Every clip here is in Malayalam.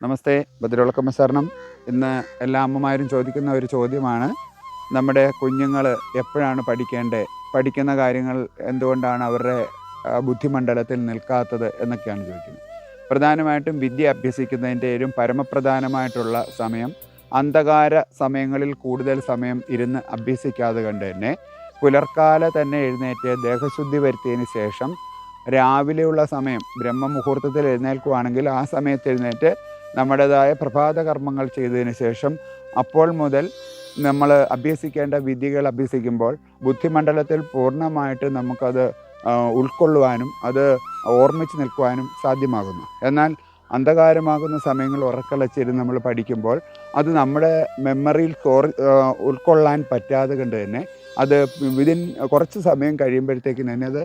നമസ്തേ ഭദ്രവിളക്കമ്മ ശരണം ഇന്ന് എല്ലാ അമ്മമാരും ചോദിക്കുന്ന ഒരു ചോദ്യമാണ്. നമ്മുടെ കുഞ്ഞുങ്ങൾ എപ്പോഴാണ് പഠിക്കേണ്ടത് പഠിക്കുന്ന കാര്യങ്ങൾ എന്തുകൊണ്ടാണ് അവരുടെ ബുദ്ധിമണ്ഡലത്തിൽ നിൽക്കാത്തത് എന്നൊക്കെയാണ് ചോദിക്കുന്നത്. പ്രധാനമായിട്ടും വിദ്യ അഭ്യസിക്കുന്നതിന്റെയും പരമപ്രധാനമായിട്ടുള്ള സമയം അന്ധകാര സമയങ്ങളിൽ കൂടുതൽ സമയം ഇരുന്ന് അഭ്യസിക്കാതെ കണ്ട് തന്നെ പുലർക്കാല തന്നെ എഴുന്നേറ്റ് ദേഹശുദ്ധി വരുത്തിയതിന് ശേഷം രാവിലെയുള്ള സമയം ബ്രഹ്മമുഹൂർത്തത്തിൽ എഴുന്നേൽക്കുവാണെങ്കിൽ ആ സമയത്ത് എഴുന്നേറ്റ് നമ്മുടേതായ പ്രഭാത കർമ്മങ്ങൾ ചെയ്തതിന് ശേഷം അപ്പോൾ മുതൽ നമ്മൾ അഭ്യസിക്കേണ്ട വിദ്യകൾ അഭ്യസിക്കുമ്പോൾ ബുദ്ധിമണ്ഡലത്തിൽ പൂർണമായിട്ട് നമുക്കത് ഉൾക്കൊള്ളുവാനും അത് ഓർമ്മിച്ച് നിൽക്കുവാനും സാധ്യമാകുന്നു. എന്നാൽ അന്ധകാരമാകുന്ന സമയങ്ങൾ ഉറക്കളച്ചിരുന്ന് നമ്മൾ പഠിക്കുമ്പോൾ അത് നമ്മുടെ മെമ്മറിയിൽ ഉൾക്കൊള്ളാൻ പറ്റാതെ കൊണ്ട് തന്നെ അത് വിതിൻ കുറച്ച് സമയം കഴിയുമ്പോഴത്തേക്കും തന്നെ അത്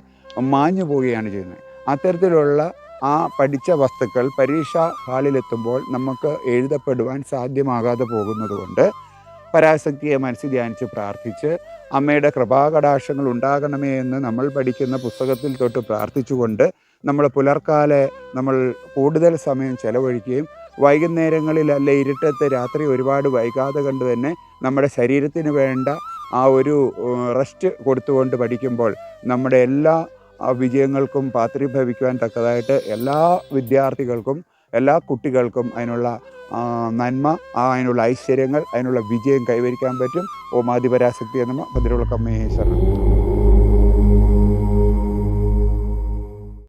മാഞ്ഞു പോവുകയാണ് ചെയ്യുന്നത്. അത്തരത്തിലുള്ള ആ പഠിച്ച വസ്തുക്കൾ പരീക്ഷാ ഹാളിലെത്തുമ്പോൾ നമുക്ക് എഴുതപ്പെടുവാൻ സാധ്യമാകാതെ പോകുന്നതുകൊണ്ട് പരാശക്തിയെ മനസ്സിൽ ധ്യാനിച്ച് പ്രാർത്ഥിച്ച് അമ്മയുടെ കൃപാകടാക്ഷങ്ങൾ ഉണ്ടാകണമേ എന്ന് നമ്മൾ പഠിക്കുന്ന പുസ്തകത്തിൽ തൊട്ട് പ്രാർത്ഥിച്ചുകൊണ്ട് നമ്മൾ പുലർക്കാലെ നമ്മൾ കൂടുതൽ സമയം ചെലവഴിക്കുകയും വൈകുന്നേരങ്ങളിൽ അല്ല ഇരുട്ടത്ത് രാത്രി ഒരുപാട് വൈകാതെ കണ്ട് തന്നെ നമ്മുടെ ശരീരത്തിന് വേണ്ട ആ ഒരു റെസ്റ്റ് കൊടുത്തുകൊണ്ട് പഠിക്കുമ്പോൾ നമ്മുടെ എല്ലാ ആ വിജയങ്ങൾക്കും പാത്രീഭവിക്കുവാൻ തക്കതായിട്ട് എല്ലാ വിദ്യാർത്ഥികൾക്കും എല്ലാ കുട്ടികൾക്കും അതിനുള്ള നന്മ അതിനുള്ള ഐശ്വര്യങ്ങൾ അതിനുള്ള വിജയം കൈവരിക്കാൻ പറ്റും. ഓ ഓമാധിപരാശക്തി എന്ന ഭദ്രവിളക്കമ്മയെ ശരണം.